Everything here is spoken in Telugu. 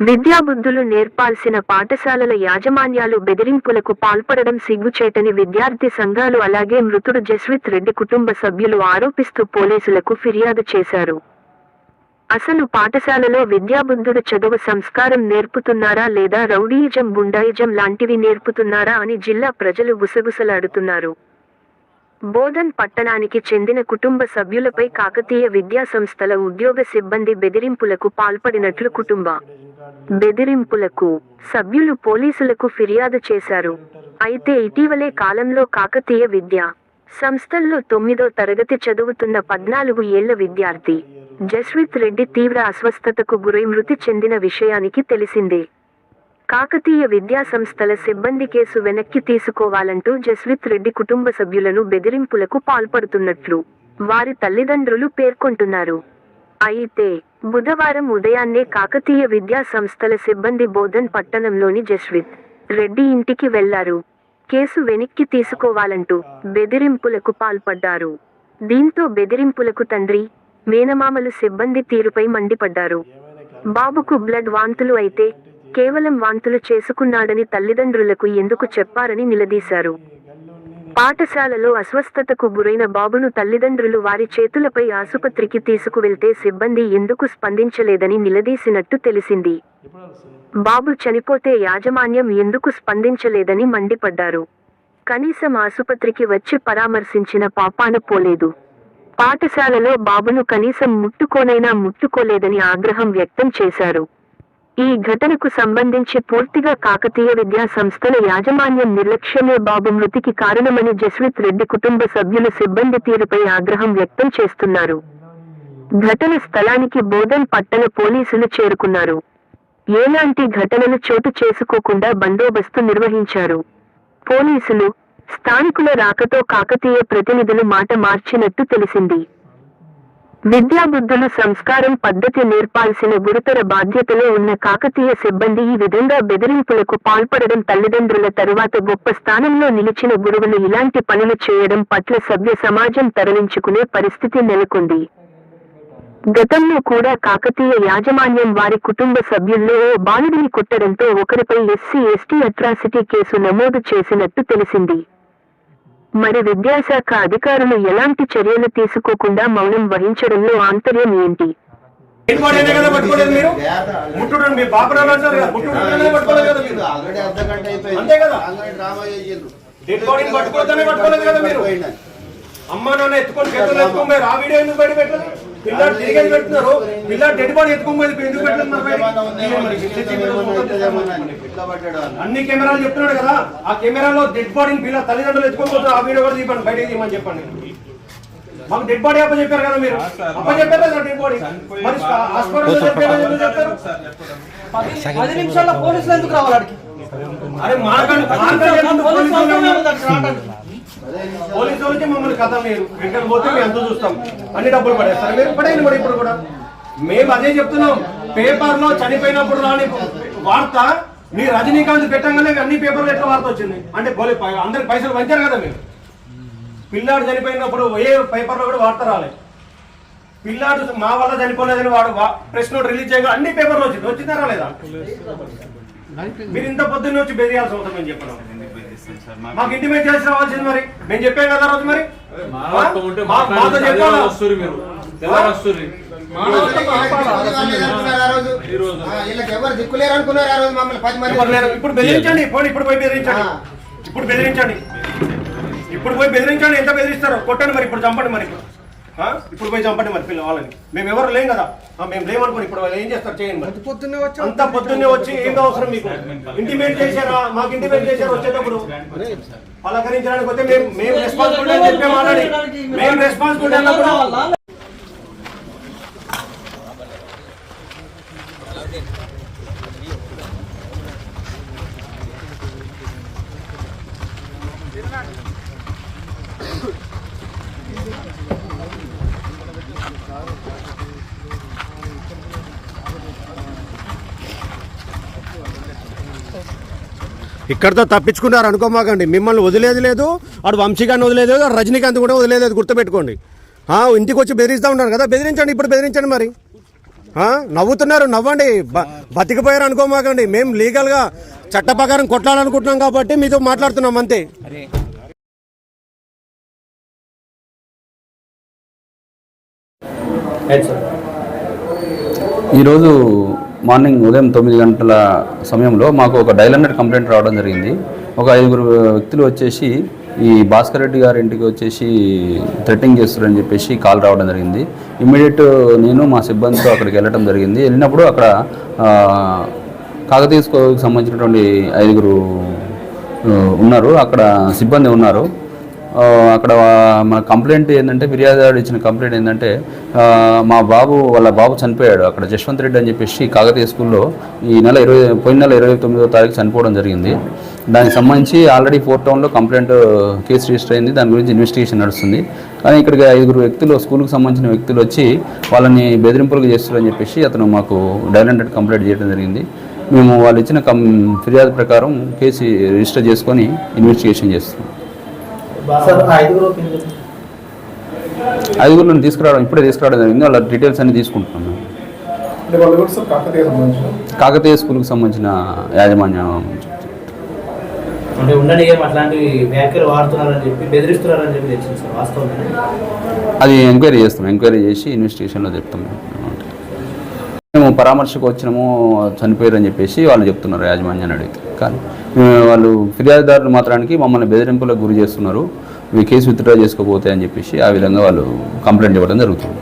విద్యాబుద్ధులు నేర్పాల్సిన పాఠశాలల యాజమాన్యాలు బెదిరింపులకు పాల్పడడం సిగ్గుచేటని విద్యార్థి సంఘాలు అలాగే మృతుడు జస్విత్ రెడ్డి కుటుంబ సభ్యులు ఆరోపిస్తూ పోలీసులకు ఫిర్యాదు చేశారు. అసలు పాఠశాలలో విద్యాబుద్ధుడు చదువు సంస్కారం నేర్పుతున్నారా లేదా రౌడీయిజం గుండాయిజం లాంటివి నేర్పుతున్నారా అని జిల్లా ప్రజలు గుసగుసలాడుతున్నారు. బోధన్ పట్టణానికి చెందిన కుటుంబ సభ్యులపై కాకతీయ విద్యా సంస్థల ఉద్యోగ సిబ్బంది బెదిరింపులకు పాల్పడినట్లు కుటుంబ బెదిరింపులకు సభ్యులు పోలీసులకు ఫిర్యాదు చేశారు. అయితే ఇటీవలే కాలంలో కాకతీయ విద్యా సంస్థల్లో తొమ్మిదో తరగతి చదువుతున్న పద్నాలుగు ఏళ్ళ విద్యార్థి జస్విత్ రెడ్డి తీవ్ర అస్వస్థతకు గురై మృతి చెందిన విషయానికి తెలిసిందే. కాకతీయ విద్యా సంస్థల సిబ్బంది కేసు వెనక్కి తీసుకోవాలంటూ జస్విత్ రెడ్డి కుటుంబ సభ్యులను బెదిరింపులకు పాల్పడుతున్నట్లు వారి తల్లిదండ్రులు పేర్కొంటున్నారు. అయితే బుధవారం ఉదయాన్నే కాకతీయ విద్యా సంస్థల సిబ్బంది బోధన్ పట్టణంలోని జస్విత్ రెడ్డి ఇంటికి వెళ్ళారు. కేసు వెనక్కి తీసుకోవాలంటూ బెదిరింపులకు పాల్పడ్డారు. దీంతో బెదిరింపులకు తండ్రి మేనమామలు సిబ్బంది తీరుపై మండిపడ్డారు. బాబుకు బ్లడ్ వాంతులు అయితే కేవలం వాంతులు చేసుకున్నాడని తల్లిదండ్రులకు ఎందుకు చెప్పారని నిలదీశారు. పాఠశాలలో అస్వస్థతకు గురైన బాబును తల్లిదండ్రులు వారి చేతులపై ఆసుపత్రికి తీసుకువెళ్తే సిబ్బంది ఎందుకు స్పందించలేదని నిలదీసినట్టు తెలిసింది. బాబు చనిపోతే యాజమాన్యం ఎందుకు స్పందించలేదని మండిపడ్డారు. కనీసం ఆసుపత్రికి వచ్చి పరామర్శించిన పాపాన పోలేదు. పాఠశాలలో బాబును కనీసం ముట్టుకోనైనా ముట్టుకోలేదని ఆగ్రహం వ్యక్తం చేశారు. ఈ ఘటనకు సంబంధించి పూర్తిగా కాకతీయ విద్యా సంస్థల యాజమాన్యం నిర్లక్ష్యమే బాబు మృతికి కారణమని జస్విత్ రెడ్డి కుటుంబ సభ్యులు సిబ్బంది తీరుపై ఆగ్రహం వ్యక్తం చేస్తున్నారు. ఘటన స్థలానికి బోధన్ పట్టణ పోలీసులు చేరుకున్నారు. ఎలాంటి ఘటనలు చోటు చేసుకోకుండా బందోబస్తు నిర్వహించారు. పోలీసులు స్థానికుల రాకతో కాకతీయ ప్రతినిధులు మాట మార్చినట్టు తెలిసింది. విద్యాబుద్ధులు సంస్కారం పద్ధతి నేర్పాల్సిన గురుతర బాధ్యతలో ఉన్న కాకతీయ సిబ్బంది ఈ విధంగా బెదిరింపులకు పాల్పడడం తల్లిదండ్రుల తరువాత గొప్ప స్థానంలో నిలిచిన గురువులు ఇలాంటి పనులు చేయడం పట్ల సభ్య సమాజం తరలించుకునే పరిస్థితి నెలకొంది. గతంలో కూడా కాకతీయ యాజమాన్యం వారి కుటుంబ సభ్యుల్లో ఓ బాలుడిని కొట్టడంతో ఒకరిపై ఎస్సీ ఎస్టీ అట్రాసిటీ కేసు నమోదు చేసినట్టు తెలిసింది. మరి విద్యాశాఖ అధికారులు ఎలాంటి చర్యలు తీసుకోకుండా మౌనం వహించడంలో ఆంతర్యం ఏంటి. అమ్మ నాన్న ఎత్తుకొని చేతులు ఎత్తుకొని. ఆ వీడియో ఎందుకు బయట పెట్టలేదు? పిల్లలు పెడుతున్నారు. పిల్లలు డెడ్ బాడీ ఎందుకు పెట్టలేదు. అన్ని కెమెరాలు చెప్తున్నాడు కదా. ఆ కెమెరాలో డెడ్ బాడీని పిల్లల తల్లిదండ్రులు ఎత్తుకొని పోతారు. ఆ వీడియో కూడా తీపండి బయట తీయమని చెప్పండి. మాకు డెడ్ బాడీ అప్ప చెప్పారు కదా మీరు. అప్ప చెప్పారు కదా డెడ్ బాడీ మరి హాస్పిటల్ చెప్పారు? పది నిమిషాల్లో పోలీసులు ఎందుకు రావాలి ఆడికి? అరే మాకంటే పోలీసు వాళ్ళకి మమ్మల్ని కథ మీరు వెంటనే పోతే మేము ఎంత చూస్తాం. అన్ని డబ్బులు పడేస్తారు మీరు పడేయండి మరి ఇప్పుడు కూడా. మేము అదే చెప్తున్నాం. పేపర్లో చనిపోయినప్పుడు రాని వార్త మీ రజనీకాంత్ పెట్టంగానే అన్ని పేపర్లు ఎట్లా వార్త వచ్చింది? అంటే పోలీ అందరికి పైసలు పంచారు కదా మీరు. పిల్లాడు చనిపోయినప్పుడు ఏ పేపర్లో కూడా వార్త రాలేదు పిల్లాడు మా వల్ల చనిపోలేదని వాడు ప్రెస్ నోట్ రిలీజ్ చేయగా అన్ని పేపర్లు వచ్చింది. వచ్చిందా రాలేదా? మీరు ఇంత పొద్దున్నే వచ్చి బెదిరియాల్సిన అవసరం మేము చెప్పినాం. మాకు ఇంటిమేట్ చేసి రావాల్సింది మరి. మేము చెప్పాం కదా రోజు మరి? మాతో చెప్పాలా. ఇప్పుడు బెదిరించండి పోనీ ఇప్పుడు పోయి బెదిరించండి. ఇప్పుడు బెదిరించండి. ఇప్పుడు పోయి బెదిరించండి. ఎంత బెదిరిస్తారో కొట్టండి మరి ఇప్పుడు చంపండి మరి. ఇప్పుడు? ఇప్పుడు పోయి చంపండి మరి పిల్లలు వాళ్ళని. మేము ఎవరు లేం కదా. ఆ, మేము లేమనుకోండి ఇప్పుడు వాళ్ళు ఏం చేస్తారు చేయండి మరి. అంత పొద్దున్నే వచ్చి ఏందో అవసరం మీకు? ఇంటిమేట్ చేశారా? మాకు ఇంటిమేట్ చేశారు వచ్చేటప్పుడు. పలకరించడానికి వస్తే మేము మేము రెస్పాన్సిబిలిటీ అని చెప్పే మాట్లాడి. మేము రెస్పాన్సిబిలిటీ అన్నప్పుడు ఇక్కడతో తప్పించుకున్నారు అనుకోమాకండి. మిమ్మల్ని వదిలేదు లేదు వాడు వంశీగాన్ని వదిలేదు రజనీకాంత్ కూడా వదిలేదు గుర్తుపెట్టుకోండి. ఇంటికి వచ్చి బెదిరిస్తూ ఉన్నారు కదా బెదిరించండి ఇప్పుడు బెదిరించండి మరి. నవ్వుతున్నారు నవ్వండి. బ- బతికిపోయారు అనుకోమాకండి. మేము లీగల్గా చట్ట ప్రకారం కొట్లాడాలనుకుంటున్నాం కాబట్టి మీతో మాట్లాడుతున్నాం అంతే. ఈరోజు మార్నింగ్ ఉదయం తొమ్మిది గంటల సమయంలో మాకు ఒక డైల్ హండ్రెడ్ కంప్లైంట్ రావడం జరిగింది. ఒక ఐదుగురు వ్యక్తులు వచ్చేసి ఈ భాస్కర్ రెడ్డి గారి ఇంటికి వచ్చేసి థ్రెటింగ్ చేస్తారని చెప్పేసి కాల్ రావడం జరిగింది. ఇమ్మీడియట్ నేను మా సిబ్బందితో అక్కడికి వెళ్ళడం జరిగింది. వెళ్ళినప్పుడు అక్కడ కాకతీయ సంబంధించినటువంటి ఐదుగురు ఉన్నారు. అక్కడ సిబ్బంది ఉన్నారు. అక్కడ మన కంప్లైంట్ ఏంటంటే ఫిర్యాదుదారుడు ఇచ్చిన కంప్లైంట్ ఏంటంటే మా బాబు వాళ్ళ బాబు చనిపోయాడు. అక్కడ జశ్వంత్ రెడ్డి అని చెప్పేసి కాకతీయ స్కూల్లో ఈ నెల ఇరవై పోయిన నెల ఇరవై తొమ్మిదో తారీఖు చనిపోవడం జరిగింది. దానికి సంబంధించి ఆల్రెడీ ఫోర్ టౌన్లో కంప్లైంట్ కేసు రిజిస్టర్ అయింది. దాని గురించి ఇన్వెస్టిగేషన్ నడుస్తుంది. కానీ ఇక్కడికి ఐదుగురు వ్యక్తులు స్కూల్కి సంబంధించిన వ్యక్తులు వచ్చి వాళ్ళని బెదిరింపులకు చేస్తారని చెప్పేసి అతను మాకు డైల్ హండ్రెడ్ కంప్లైంట్ చేయడం జరిగింది. మేము వాళ్ళు ఇచ్చిన కం ఫిర్యాదు ప్రకారం కేసు రిజిస్టర్ చేసుకొని ఇన్వెస్టిగేషన్ చేస్తున్నాం. ఐదుగురిని తీసుకురావడం ఇప్పుడే తీసుకురావడం జరిగింది. వాళ్ళ డీటెయిల్స్ అన్ని తీసుకుంటున్నాం మేము. అంటే వాళ్ళు కూడా సార్ కాకతీయ స్కూల్కి సంబంధించిన యాజమాన్యం అంటే ఉండని ఏం అట్లాంటి వ్యాఖ్యలు వాడుతున్నారని చెప్పి బెదిరిస్తున్నారని చెప్పి తెలిసింది సార్ వాస్తవం అది ఎంక్వైరీ చేస్తాం ఎంక్వైరీ చేసి ఇన్వెస్టిగేషన్లో చెప్తాం మేము. మేము పరామర్శకు వచ్చినాము చనిపోయారని చెప్పేసి వాళ్ళు చెప్తున్నారు యాజమాన్యాన్ని అడిగితే. కానీ వాళ్ళు ఫిర్యాదుదారులు మాత్రానికి మమ్మల్ని బెదిరింపులకు గురి చేస్తున్నారు. ఈ కేసు విత్డ్రా చేసుకోపోతాయి అని చెప్పేసి ఆ విధంగా వాళ్ళు కంప్లైంట్ ఇవ్వడం జరుగుతుంది.